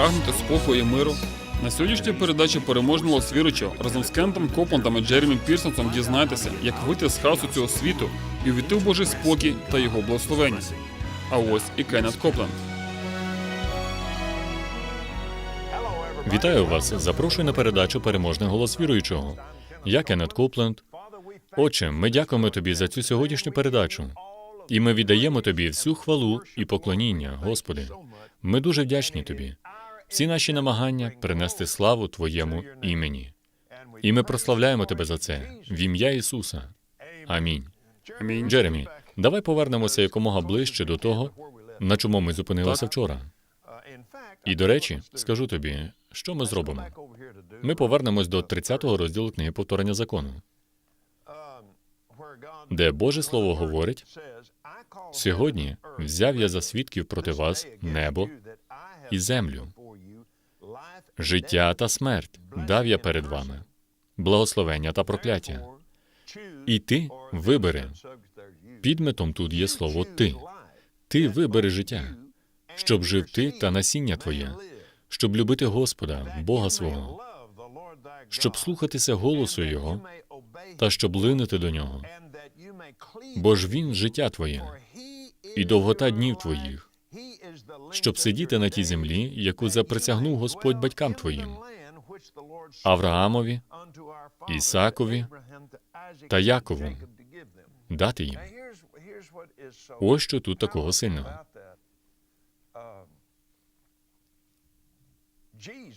Ви прагнете спокою і миру? На сьогоднішній передачі переможного свіручого разом з Кентом Копландом і Джеремі Пірсонсом дізнайтеся, як вийти з хаосу цього світу і увійти в Божий спокій та його благословення. А ось і Кеннет Копленд. Вітаю вас. Запрошую на передачу Переможний голос віруючого. Я Кеннет Копленд. Отче, ми дякуємо тобі за цю сьогоднішню передачу. І ми віддаємо тобі всю хвалу і поклоніння, Господи. Ми дуже вдячні тобі. Всі наші намагання принести славу Твоєму імені. І ми прославляємо тебе за це в ім'я Ісуса. Амінь. Амінь. Джеремі, давай повернемося якомога ближче до того, на чому ми зупинилися вчора. І до речі, скажу тобі, що ми зробимо. Ми повернемось до 30-го розділу книги повторення закону, де Боже Слово говорить: сьогодні взяв я за свідків проти вас небо і землю, життя та смерть дав я перед вами, благословення та прокляття. І ти вибери. Підметом тут є слово ти. Ти вибери життя, щоб жив ти та насіння твоє, щоб любити Господа, Бога свого, щоб слухатися голосу Його та щоб линути до нього. Бо ж він життя твоє і довгота днів твоїх, щоб сидіти на тій землі, яку заприсягнув Господь батькам твоїм, Авраамові, Ісакові та Якову, дати їм. Ось що тут такого сильного.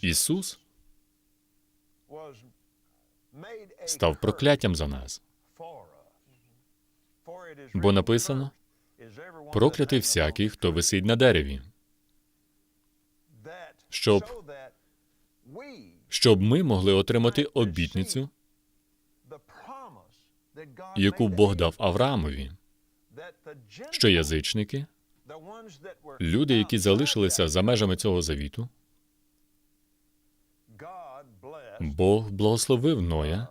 Ісус став прокляттям за нас, бо написано проклятий всякий, хто висить на дереві, щоб, щоб ми могли отримати обітницю, яку Бог дав Авраамові, що язичники, люди, які залишилися за межами цього завіту, Бог благословив Ноя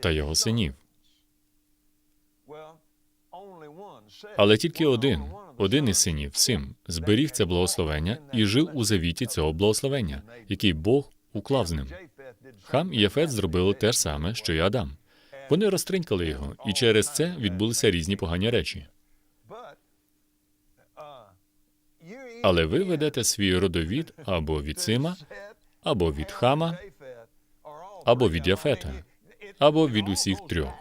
та його синів. Але тільки один, один із синів, Сим, зберіг це благословення і жив у завіті цього благословення, який Бог уклав з ним. Хам і Яфет зробили те ж саме, що й Адам. Вони розтринькали його, і через це відбулися різні погані речі. Але ви ведете свій родовід або від Сима, або від Хама, або від Яфета, або від усіх трьох.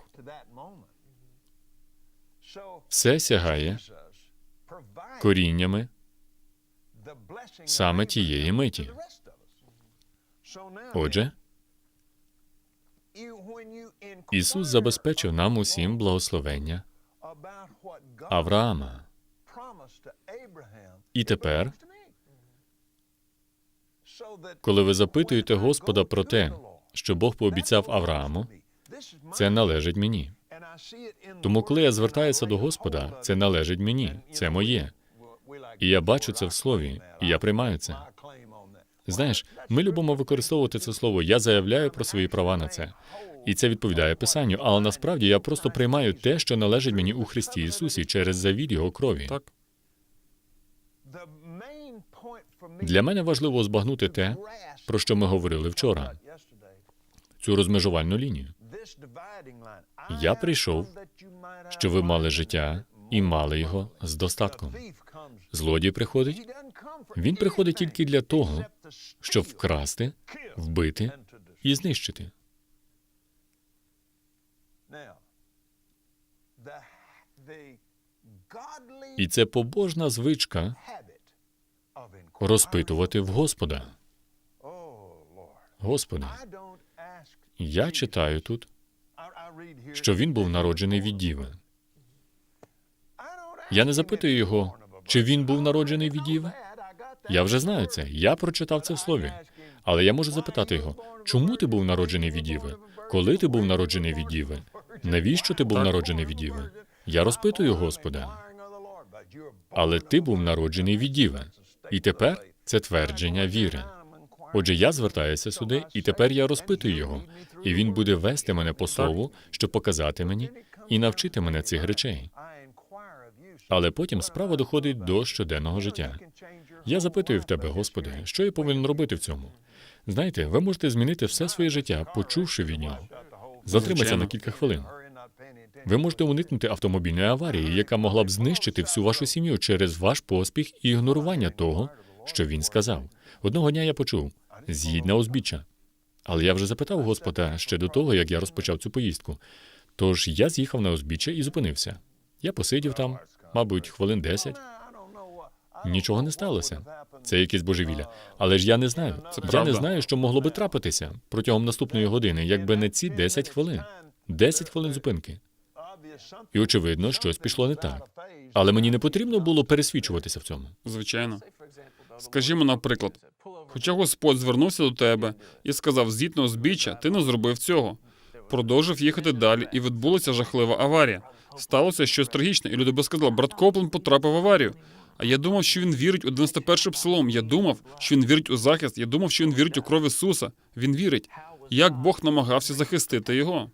Все сягає коріннями саме тієї миті. Отже, Ісус забезпечив нам усім благословення Авраама. І тепер, коли ви запитуєте Господа про те, що Бог пообіцяв Аврааму, це належить мені. Тому, коли я звертаюся до Господа, це належить мені, це моє. І я бачу це в слові, і я приймаю це. Знаєш, ми любимо використовувати це слово. Я заявляю про свої права на це. І це відповідає Писанню, але насправді я просто приймаю те, що належить мені у Христі Ісусі через завід Його крові. Так. Для мене важливо збагнути те, про що ми говорили вчора, цю розмежувальну лінію. Я прийшов, Що ви мали життя і мали його з достатком. Злодій приходить, він приходить тільки для того, щоб вкрасти, вбити і знищити. І це побожна звичка розпитувати в Господа. Господи, я читаю тут, що він був народжений від діви. Я не запитую його, чи він був народжений від діви. Я вже знаю це. Я прочитав це в слові. Але я можу запитати його, чому ти був народжений від діви? Коли ти був народжений від діви? Навіщо ти був народжений від діви? Я розпитую Господа. Але ти був народжений від діви. І тепер це твердження віри. Отже, я звертаюся сюди, і тепер я розпитую його, і він буде вести мене по слову, щоб показати мені і навчити мене цих речей. Але потім справа доходить до щоденного життя. Я запитую в тебе, Господи, що я повинен робити в цьому? Знаєте, ви можете змінити все своє життя, почувши від нього. Затримайся на кілька хвилин. Ви можете уникнути автомобільної аварії, яка могла б знищити всю вашу сім'ю через ваш поспіх і ігнорування того, що він сказав. Одного дня я почув з'їдь на узбіччя. Але я вже запитав Господа ще до того, як я розпочав цю поїздку. Тож я з'їхав на узбіччя і зупинився. Я посидів там, мабуть, хвилин десять. Нічого не сталося. Це якесь божевілля. Але ж я не знаю. Це я правда. не знаю, що могло би трапитися протягом наступної години, якби не ці 10 хвилин. 10 хвилин зупинки. І очевидно, щось пішло не так. Але мені не потрібно було пересвідчуватися в цьому. Звичайно. Скажімо, наприклад, хоча Господь звернувся до тебе і сказав, з'їдь на узбіччя, ти не зробив цього. Продовжив їхати далі, і відбулася жахлива аварія. Сталося щось трагічне, і люди би сказали, брат Коплен потрапив в аварію. А я думав, що він вірить у 91 псалом. Я думав, що він вірить у захист. Я думав, що він вірить у кров Ісуса. Він вірить. Як Бог намагався захистити його.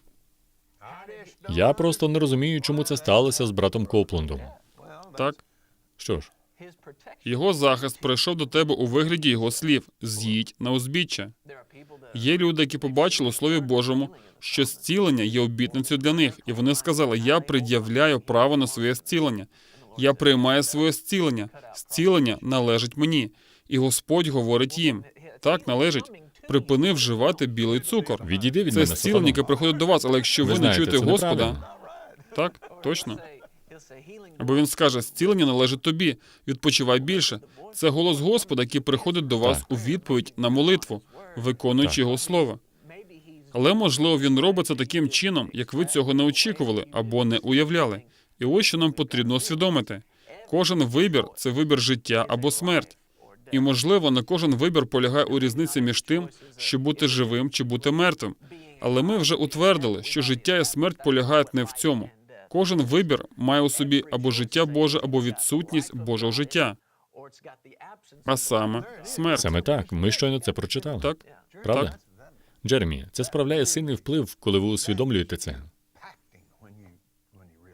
Я просто не розумію, чому це сталося з братом Коплендом. Так, Що ж, його захист прийшов до тебе у вигляді його слів: з'їдь на узбіччя. Є люди, які побачили у Слові Божому, що зцілення є обітницею для них, і вони сказали: Я пред'являю право на своє зцілення. Я приймаю своє зцілення. Зцілення належить мені. І Господь говорить їм: так належить. Припини вживати білий цукор. відійди від Це мене, зцілення, яке приходить до вас, але якщо ви, Ви не чуєте Господа, так точно. Або він скаже, зцілення належить тобі, відпочивай більше. Це голос Господа, який приходить до вас Так. у відповідь на молитву, виконуючи Так. його слово. Але можливо він робить це таким чином, як ви цього не очікували або не уявляли. І ось що нам потрібно усвідомити: кожен вибір це вибір життя або смерть. І можливо, не кожен вибір полягає у різниці між тим, щоб бути живим чи бути мертвим. Але ми вже утвердили, що життя і смерть полягають не в цьому. Кожен вибір має у собі або життя Боже, або відсутність Божого життя, а саме смерть. Саме так, ми щойно це прочитали. Так, Правда? так. Джеремі, це справляє сильний вплив, коли ви усвідомлюєте це.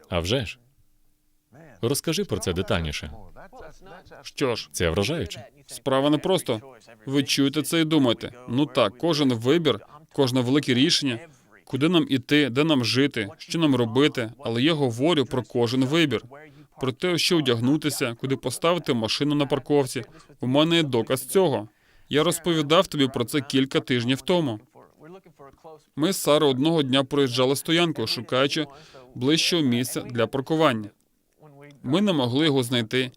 А вже ж. Розкажи про це детальніше. Що ж, Це вражаюче. справа не просто. Ви чуєте це і думаєте. Ну так, кожен вибір, кожне велике рішення, куди нам іти, де нам жити, що нам робити. Але я говорю про кожен вибір. Про те, що одягнутися, куди поставити машину на парковці. У мене є доказ цього. Я розповідав тобі про це кілька тижнів тому. Ми з Сарою одного дня проїжджали стоянку, шукаючи ближчого місця для паркування. Ми не могли його знайти.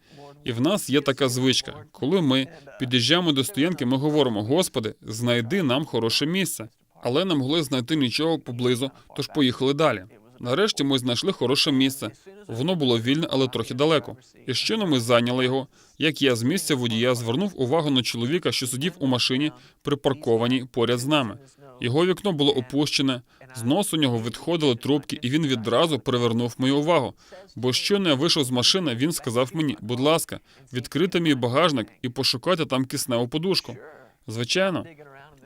І в нас є така звичка. Коли ми під'їжджаємо до стоянки, ми говоримо: Господи, знайди нам хороше місце. Але не могли знайти нічого поблизу, тож поїхали далі. Нарешті ми знайшли хороше місце. Воно було вільне, але трохи далеко. І щойно ми зайняли його. Як я з місця водія звернув увагу на чоловіка, що сидів у машині, припаркованій поряд з нами. Його вікно було опущене, з носу нього відходили трубки, і він відразу привернув мою увагу. Бо щойно я вийшов з машини, він сказав мені: будь ласка, відкрити мій багажник і пошукайте там кисневу подушку. Звичайно,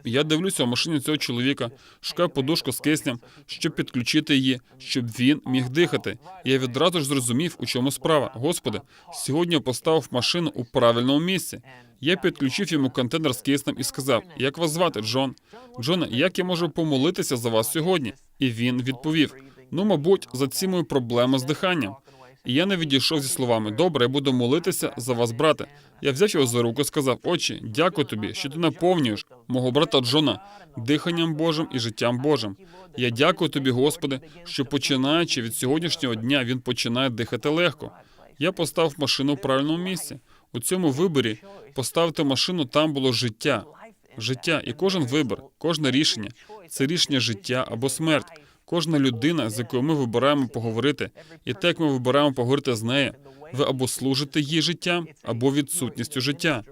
я дивлюся в машині цього чоловіка, шукаю подушку з киснем, щоб підключити її, щоб він міг дихати. Я відразу ж зрозумів, у чому справа. Господи, сьогодні я поставив машину у правильному місці. Я підключив йому контейнер з киснем і сказав: Як вас звати, Джон? Джоне, як я можу помолитися за вас сьогодні? І він відповів: Ну, мабуть, за ці мої проблеми з диханням. І я не відійшов зі словами: Добре, я буду молитися за вас, брате. Я взяв його за руку і сказав: Отче, дякую тобі, що ти наповнюєш мого брата Джона диханням Божим і життям Божим. Я дякую тобі, Господи, що починаючи від сьогоднішнього дня він починає дихати легко. Я поставив машину в правильному місці. У цьому виборі поставити машину там було життя. Життя і кожен вибір, кожне рішення це рішення життя або смерть. Кожна людина, з якою ми вибираємо поговорити, і те, як ми вибираємо поговорити з нею, ви або служите її життям, або відсутністю життя.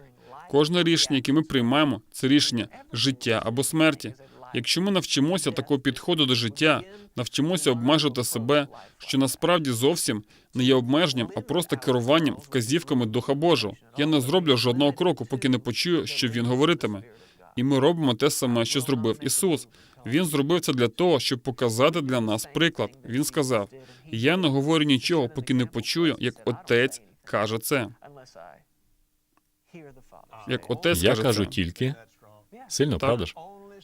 Кожне рішення, яке ми приймаємо, це рішення життя або смерті. Якщо ми навчимося такого підходу до життя, навчимося обмежувати себе, що насправді зовсім не є обмеженням, а просто керуванням вказівками Духа Божого. Я не зроблю жодного кроку, поки не почую, що він говоритиме. І ми робимо те саме, що зробив Ісус. Він зробив це для того, щоб показати для нас приклад. Він сказав: Я не говорю нічого, поки не почую, як отець каже це. Як отець Я каже кажу це. тільки сильно, Так. правда ж?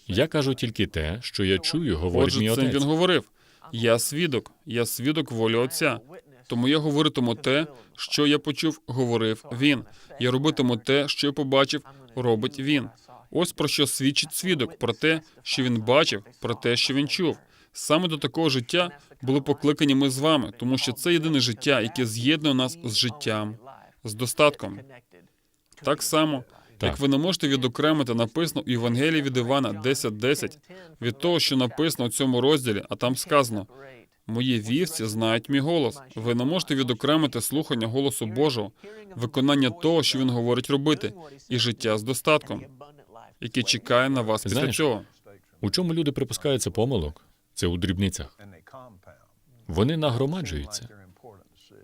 Я кажу тільки те, що я чую, говорить Отже, цим отець. він говорив: Я свідок, я свідок волі Отця. Тому я говоритиму те, що я почув, говорив він. Я робитиму те, що я побачив, робить він. Ось про що свідчить свідок про те, що він бачив, про те, що він чув. Саме до такого життя були покликані ми з вами, тому що це єдине життя, яке з'єднує нас з життям, з достатком. Так само, як ви не можете відокремити написано у Євангелії від Івана 10.10 від того, що написано у цьому розділі, а там сказано: Мої вівці знають мій голос. Ви не можете відокремити слухання голосу Божого, виконання того, що він говорить робити, і життя з достатком, яке чекає на вас після Знаєш, цього. У чому люди припускаються помилок? Це у дрібницях. Вони нагромаджуються.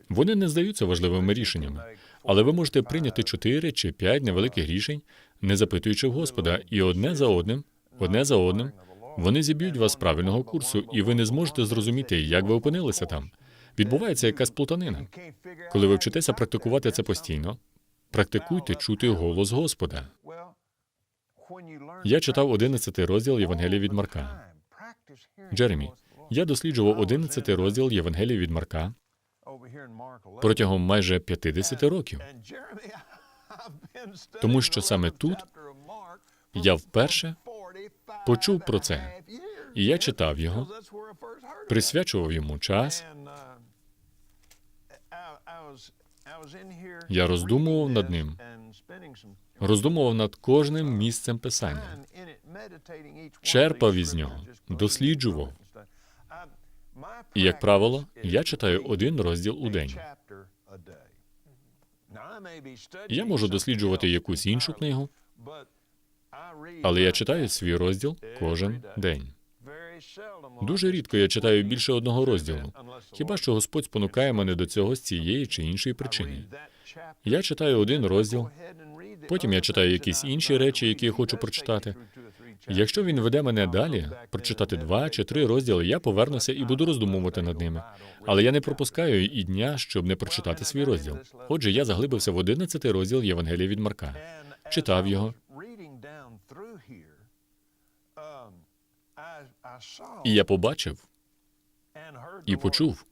Вони не здаються важливими рішеннями. Але ви можете прийняти чотири чи п'ять невеликих рішень, не запитуючи в Господа, і одне за одним, одне за одним, вони зіб'ють вас з правильного курсу, і ви не зможете зрозуміти, як ви опинилися там. Відбувається якась плутанина. Коли ви вчитеся практикувати це постійно, практикуйте чути голос Господа. Я читав 11 розділ Євангелія від Марка. Джеремі, я досліджував 11 розділ Євангелія від Марка протягом майже 50 років. Тому що саме тут Я вперше почув про це, і я читав його, присвячував йому час. Я роздумував над ним, роздумував над кожним місцем писання. черпав із нього, досліджував. І, як правило, я читаю один розділ у день. Я можу досліджувати якусь іншу книгу, але я читаю свій розділ кожен день. Дуже рідко я читаю більше одного розділу. Хіба що Господь спонукає мене до цього з цієї чи іншої причини. Я читаю один розділ, потім я читаю якісь інші речі, які я хочу прочитати. Якщо він веде мене далі, прочитати два чи три розділи, я повернуся і буду роздумувати над ними. Але я не пропускаю і дня, щоб не прочитати свій розділ. Отже, я заглибився в 11 розділ Євангелія від Марка. Читав його. І я побачив і почув,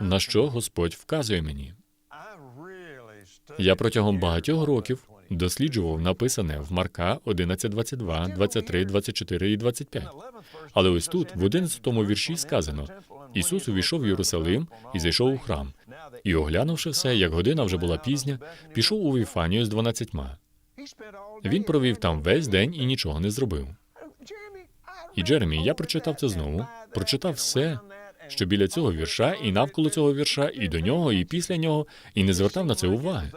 на що Господь вказує мені. Я протягом багатьох років досліджував написане в Марка 11, 22, 23, 24 і 25. Але ось тут, в 11 вірші, сказано: Ісус увійшов в Єрусалим і зайшов у храм. І, оглянувши все, як година вже була пізня, пішов у Віфанію з дванадцятьма. Він провів там весь день і нічого не зробив. І Джеремі, я прочитав це знову, прочитав все, що біля цього вірша, і навколо цього вірша, і до нього, і після нього, і не звертав на це уваги.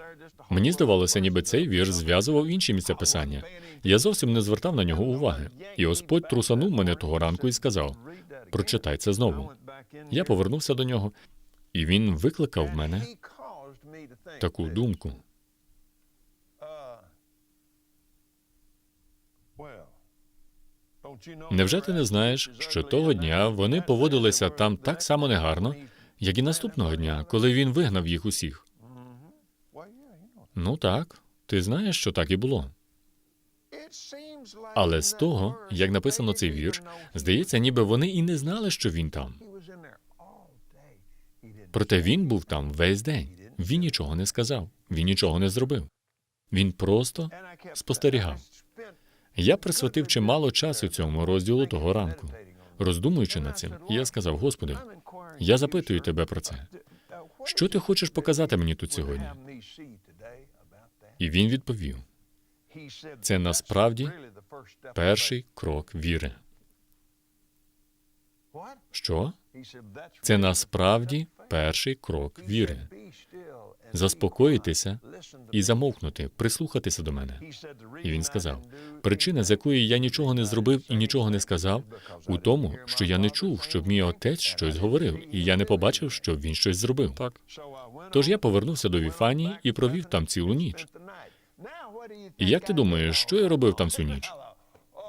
Мені здавалося, ніби цей вірш зв'язував інші місця писання. Я зовсім не звертав на нього уваги. І Господь трусанув мене того ранку і сказав: прочитай це знову. Я повернувся до нього, і він викликав в мене таку думку. Невже ти не знаєш, що того дня вони поводилися там так само негарно, як і наступного дня, коли він вигнав їх усіх? Ну так, ти знаєш, що так і було. Але з того, як написано цей вірш, здається, ніби вони і не знали, що він там. Проте він був там весь день. Він нічого не сказав, він нічого не зробив. Він просто спостерігав. Я присвятив чимало часу цьому розділу того ранку. Роздумуючи над цим, я сказав: Господи, я запитую тебе про це. Що ти хочеш показати мені тут сьогодні? І він відповів: Це насправді перший крок віри. Що? Це насправді перший крок віри. Заспокоїтися і замовкнути, прислухатися до мене. І він сказав: причина, з якої я нічого не зробив і нічого не сказав, у тому, що я не чув, щоб мій отець щось говорив, і я не побачив, щоб він щось зробив. Так. Тож я повернувся до Віфанії і провів там цілу ніч. І як ти думаєш, що я робив там всю ніч?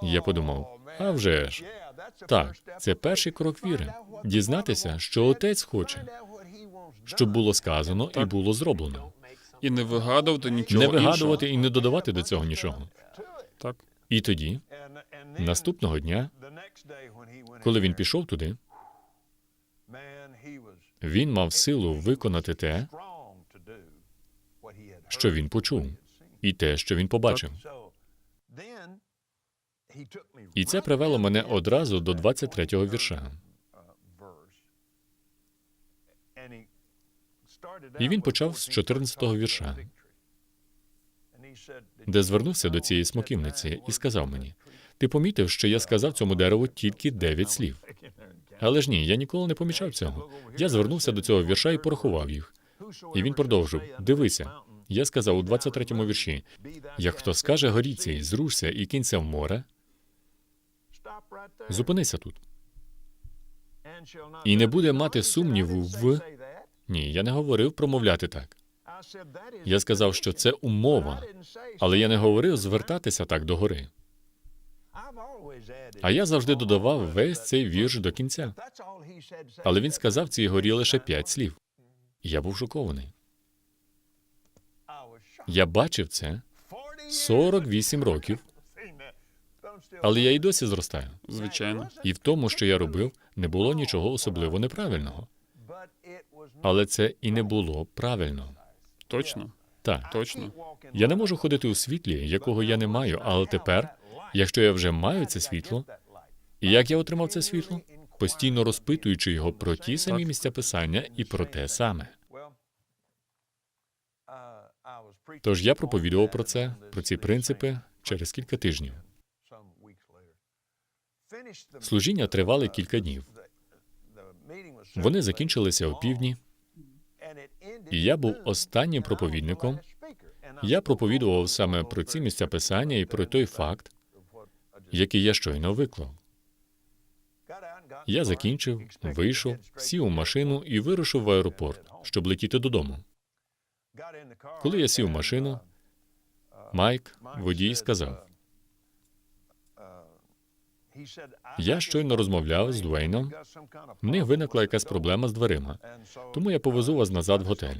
Я подумав, а вже ж. Так, це перший крок віри. Дізнатися, що отець хоче, щоб було сказано і було зроблено. І не вигадувати нічого Не вигадувати іншого. і не додавати до цього нічого. Так. І тоді, наступного дня, коли він пішов туди, він мав силу виконати те, що він почув, і те, що він побачив. І це привело мене одразу до 23-го вірша. І він почав з 14-го вірша, де звернувся до цієї смоківниці і сказав мені: Ти помітив, що я сказав цьому дереву тільки дев'ять слів. Але ж ні, я ніколи не помічав цього. Я звернувся до цього вірша і порахував їх. І він продовжив: Дивися, я сказав у 23-му вірші: як хто скаже горіться, зрушся і кинься в море, зупинися тут. і не буде мати сумніву в Ні, я не говорив промовляти так. я сказав, що це умова, Але я не говорив звертатися так до гори. А я завжди додавав весь цей вірш до кінця. Але він сказав цій горі лише п'ять слів. Я був шокований. Я бачив це 48 років, але я й досі зростаю. Звичайно. І в тому, що я робив, не було нічого особливо неправильного. Але це і не було правильно. Точно. Так, Точно. я не можу ходити у світлі, якого я не маю, але тепер, якщо я вже маю це світло, і як я отримав це світло? Постійно розпитуючи його про ті самі місця писання і про те саме. Тож я проповідував про це, про ці принципи через кілька тижнів. Служіння тривали кілька днів. Вони закінчилися о півдні, і я був останнім проповідником. Я проповідував саме про ці місця писання і про той факт, який я щойно виклав. Я закінчив, вийшов, сів у машину і вирушив в аеропорт, щоб летіти додому. Коли я сів в машину, Майк, водій, сказав: Я щойно розмовляв з Дуейном. В них виникла якась проблема з дверима, тому я повезу вас назад в готель.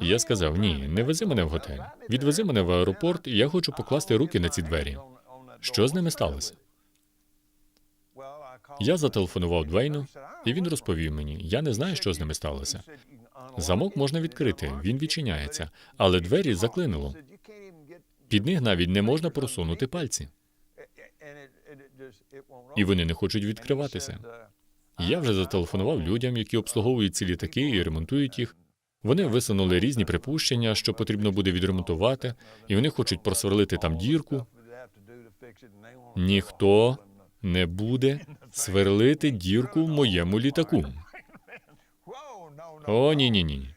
І я сказав: Ні, не вези мене в готель. Відвези мене в аеропорт, і я хочу покласти руки на ці двері. Що з ними сталося? Я зателефонував Двейну, і він розповів мені: я не знаю, що з ними сталося. Замок можна відкрити, він відчиняється, але двері заклинило. Під них навіть не можна просунути пальці, і вони не хочуть відкриватися. Я вже зателефонував людям, які обслуговують ці літаки і ремонтують їх. Вони висунули різні припущення, що потрібно буде відремонтувати, і вони хочуть просверлити там дірку. Ніхто не буде сверлити дірку в моєму літаку. О, ні, ні, ні.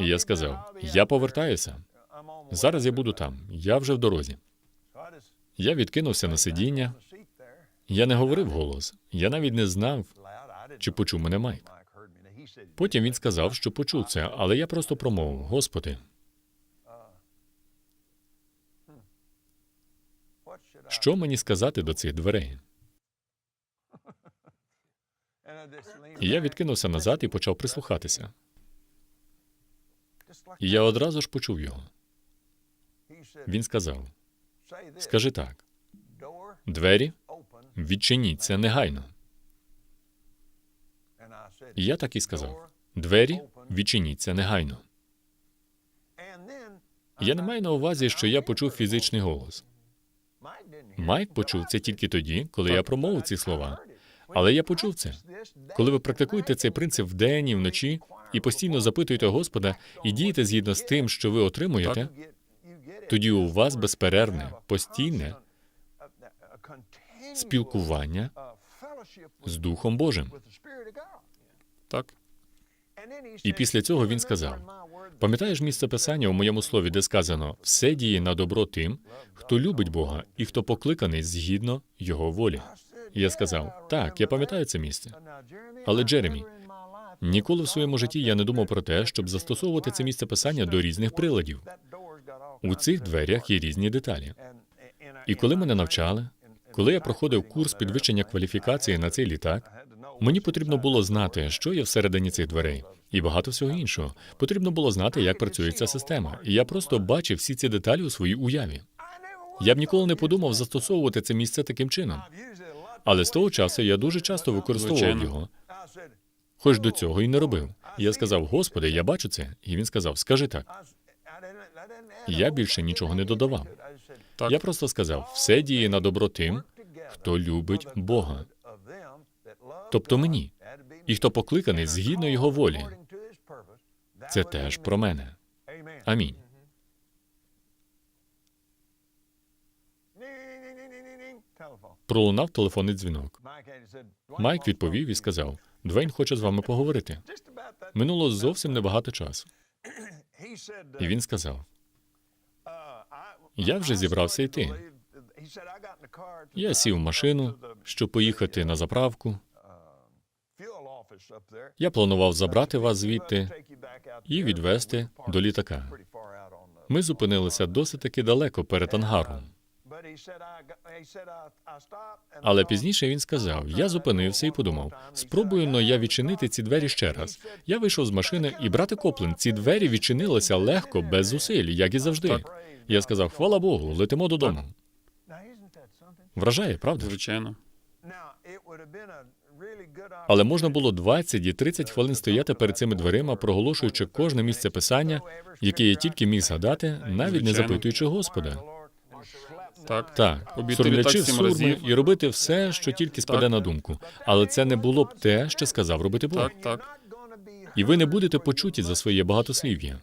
І я сказав: я повертаюся. Зараз я буду там. Я вже в дорозі. Я відкинувся на сидіння. Я не говорив голос. Я навіть не знав, чи почув мене Майк. Потім він сказав, що почув це, але я просто промовив: Господи, що мені сказати до цих дверей? Я відкинувся назад і почав прислухатися. І я одразу ж почув його. Він сказав: Скажи так, двері? відчиніться негайно. І я так і сказав: двері? Відчиніться негайно. Я не маю на увазі, що я почув фізичний голос. Майк почув це тільки тоді, коли я промовив ці слова. Але я почув це. Коли ви практикуєте цей принцип вдень і вночі і постійно запитуєте Господа і дієте згідно з тим, що ви отримуєте, тоді у вас безперервне, постійне спілкування з Духом Божим. Так. І після цього він сказав: Пам'ятаєш місце писання у моєму слові, де сказано все діє на добро тим, хто любить Бога і хто покликаний згідно Його волі. Я сказав: Так, я пам'ятаю це місце. Але Джеремі, ніколи в своєму житті я не думав про те, щоб застосовувати це місце писання до різних приладів. У цих дверях є різні деталі. І коли мене навчали, коли я проходив курс підвищення кваліфікації на цей літак, мені потрібно було знати, що є всередині цих дверей, і багато всього іншого. Потрібно було знати, як працює ця система. І я просто бачив всі ці деталі у своїй уяві. Я б ніколи не подумав застосовувати це місце таким чином. Але з того часу я дуже часто використовував його, хоч до цього і не робив. Я сказав: Господи, я бачу це. І він сказав: Скажи так. Я більше нічого не додавав. Так, Я просто сказав: все діє на добро тим, хто любить Бога, тобто мені, і хто покликаний згідно його волі. Це теж про мене. Амінь. Пролунав телефонний дзвінок. Майк відповів і сказав: Двейн хоче з вами поговорити. Минуло зовсім небагато часу. І він сказав: Я вже зібрався йти. Я сів в машину, щоб поїхати на заправку. Я планував забрати вас звідти і відвезти до літака. Ми зупинилися досить таки далеко перед ангаром. Але пізніше він сказав: я зупинився і подумав: спробую но я відчинити ці двері ще раз. Я вийшов з машини, і брате Коплен, ці двері відчинилися легко, без зусиль, як і завжди. Я сказав: хвала Богу, летимо додому. Вражає, правда? звичайно. Але можна було 20 і 30 хвилин стояти перед цими дверима, проголошуючи кожне місце писання, яке я тільки міг згадати, навіть не запитуючи Господа. Так, Так, Обійти сурмлячи літак в сім сурми разів. і робити все, що тільки спаде на думку. Але це не було б те, що сказав робити Бог. так, так, І ви не будете почуті за своє багатослів'я.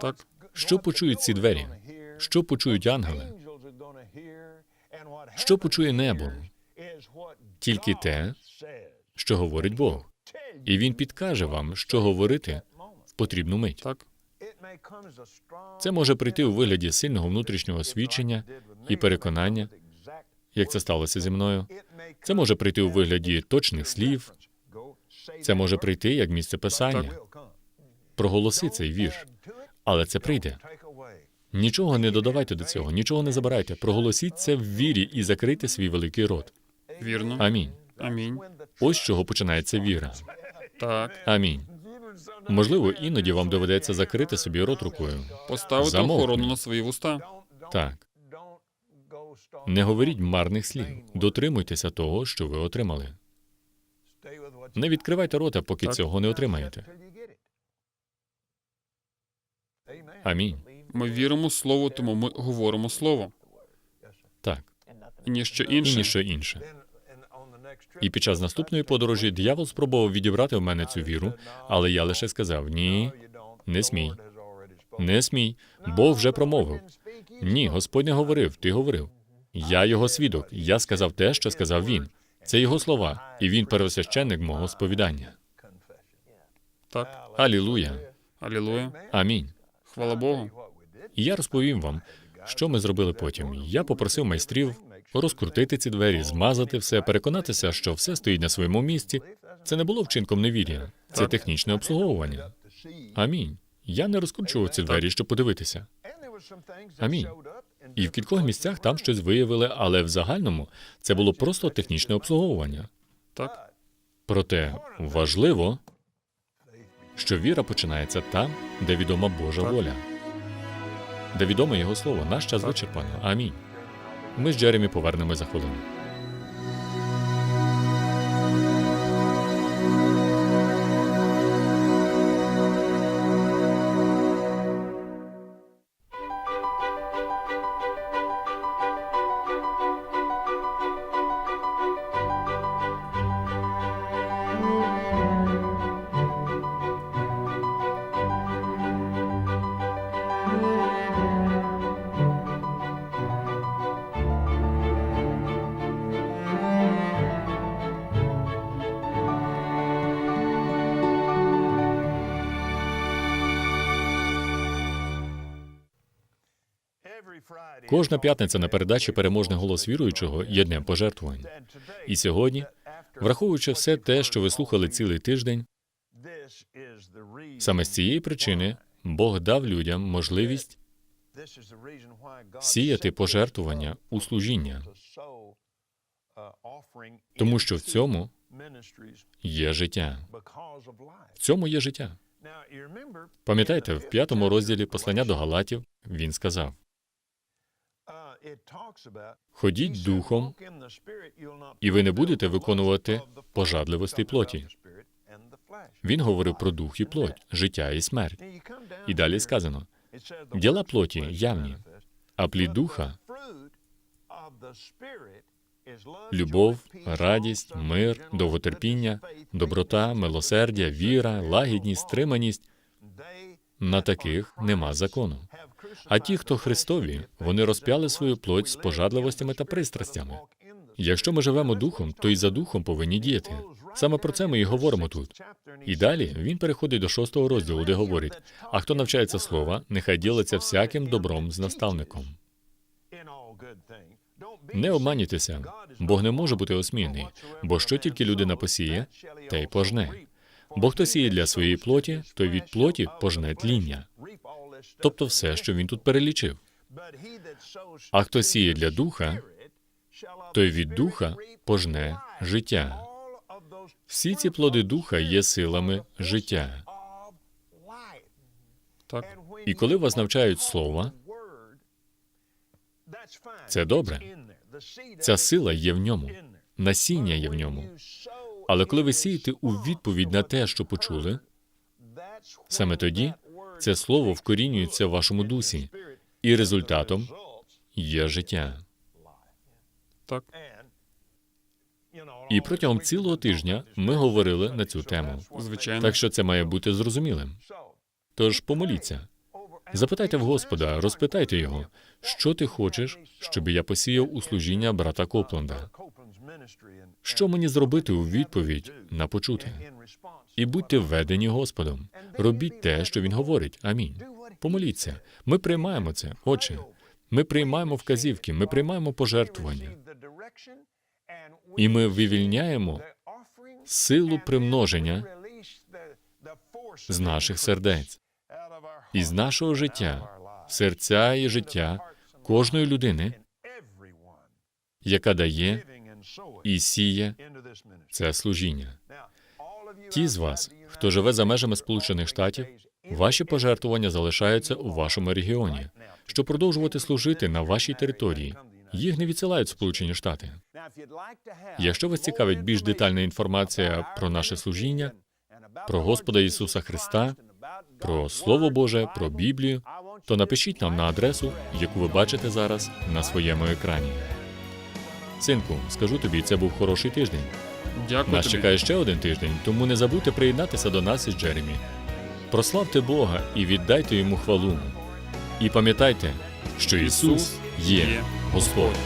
так. Що почують ці двері? Що почують ангели? Що почує небо? Тільки те, що говорить Бог. І він підкаже вам, що говорити в потрібну мить. Так, Це може прийти у вигляді сильного внутрішнього свідчення і переконання, як це сталося зі мною. Це може прийти у вигляді точних слів. Це може прийти як місце писання. Проголоси цей вірш. Але це прийде. Нічого не додавайте до цього, нічого не забирайте. Проголосіть це в вірі і закрийте свій великий рот. вірно. Амінь. Амінь. Ось з чого починається віра. Так. Амінь. Можливо, іноді вам доведеться закрити собі рот рукою. Поставити Замовкни. охорону на свої вуста. Так, не говоріть марних слів. Дотримуйтеся того, що ви отримали. Не відкривайте рота, поки Так. цього не отримаєте. Амінь. Ми віримо слово, тому ми говоримо слово. Так, І ніщо і інше. ніщо інше. І під час наступної подорожі диявол спробував відібрати в мене цю віру, але я лише сказав: ні, не смій, не смій. Бог вже промовив. Ні, Господь не говорив, ти говорив. Я його свідок. Я сказав те, що сказав він. Це його слова, і він первосвященник мого сповідання. Так. Алілуя. Алілуя. Амінь. Хвала Богу. І я розповім вам, що ми зробили потім. Я попросив майстрів розкрутити ці двері, змазати все, переконатися, що все стоїть на своєму місці. Це не було вчинком невір'я, це технічне обслуговування. Амінь. Я не розкручував ці двері, щоб подивитися. Амінь. І в кількох місцях там щось виявили, але в загальному це було просто технічне обслуговування. Так. Проте важливо, що віра починається там, де відома Божа воля, де відоме Його слово. Наш час вичерпано. Амінь. Ми з Джеремі повернемось за хвилину. Кожна п'ятниця на передачі переможний голос віруючого є днем пожертвувань. І сьогодні, враховуючи все те, що ви слухали цілий тиждень, саме з цієї причини Бог дав людям можливість Сіяти пожертвування у служіння, тому що в цьому є життя. В цьому є життя. Пам'ятаєте, в п'ятому розділі послання до Галатів він сказав: Ходіть духом, і ви не будете виконувати пожадливості плоті. Він говорив про дух і плоть, життя і смерть. І далі сказано: діла плоті явні, а плід духа любов, радість, мир, довготерпіння, доброта, милосердя, віра, лагідність, стриманість. На таких нема закону. А ті, хто Христові, вони розп'яли свою плоть з пожадливостями та пристрастями. Якщо ми живемо духом, то й за духом повинні діяти. Саме про це ми і говоримо тут. І далі він переходить до шостого розділу, де говорить: а хто навчається слова, нехай ділиться всяким добром з наставником. Не обманюйтеся, Бог не може бути осміяний, бо що тільки людина посіє, те й пожне. Бо хто сіє для своєї плоті, той від плоті пожне тління, тобто все, що він тут перелічив. А хто сіє для духа, Той від духа пожне життя. Всі ці плоди духа є силами життя. Так, І коли вас навчають слова, це добре. Ця сила є в ньому, насіння є в ньому. Але коли ви сієте у відповідь на те, що почули, саме тоді це слово вкорінюється в вашому дусі, і результатом є життя. так. І протягом цілого тижня ми говорили на цю тему. Звичайно. Так що це має бути зрозумілим. Тож помоліться, запитайте в Господа, розпитайте його, що ти хочеш, щоб я посіяв у служіння брата Копланда. Що мені зробити у відповідь на почуте? І будьте введені Господом. Робіть те, що він говорить. Амінь. Помоліться. Ми приймаємо це, Отче. Ми приймаємо вказівки, ми приймаємо пожертвування. І ми вивільняємо силу примноження з наших сердець, із нашого життя, серця і життя кожної людини, яка дає і сіє це служіння. Ті з вас, хто живе за межами Сполучених Штатів, ваші пожертвування залишаються у вашому регіоні, щоб продовжувати служити на вашій території. Їх не відсилають Сполучені Штати. Якщо вас цікавить більш детальна інформація про наше служіння, про Господа Ісуса Христа, про Слово Боже, про Біблію, то напишіть нам на адресу, яку ви бачите зараз на своєму екрані. Синку, скажу тобі, це був хороший тиждень. Дякую Нас тобі. чекає ще один тиждень, тому не забудьте приєднатися до нас із Джеремі. Прославте Бога і віддайте йому хвалу. І пам'ятайте, що Ісус є Господь.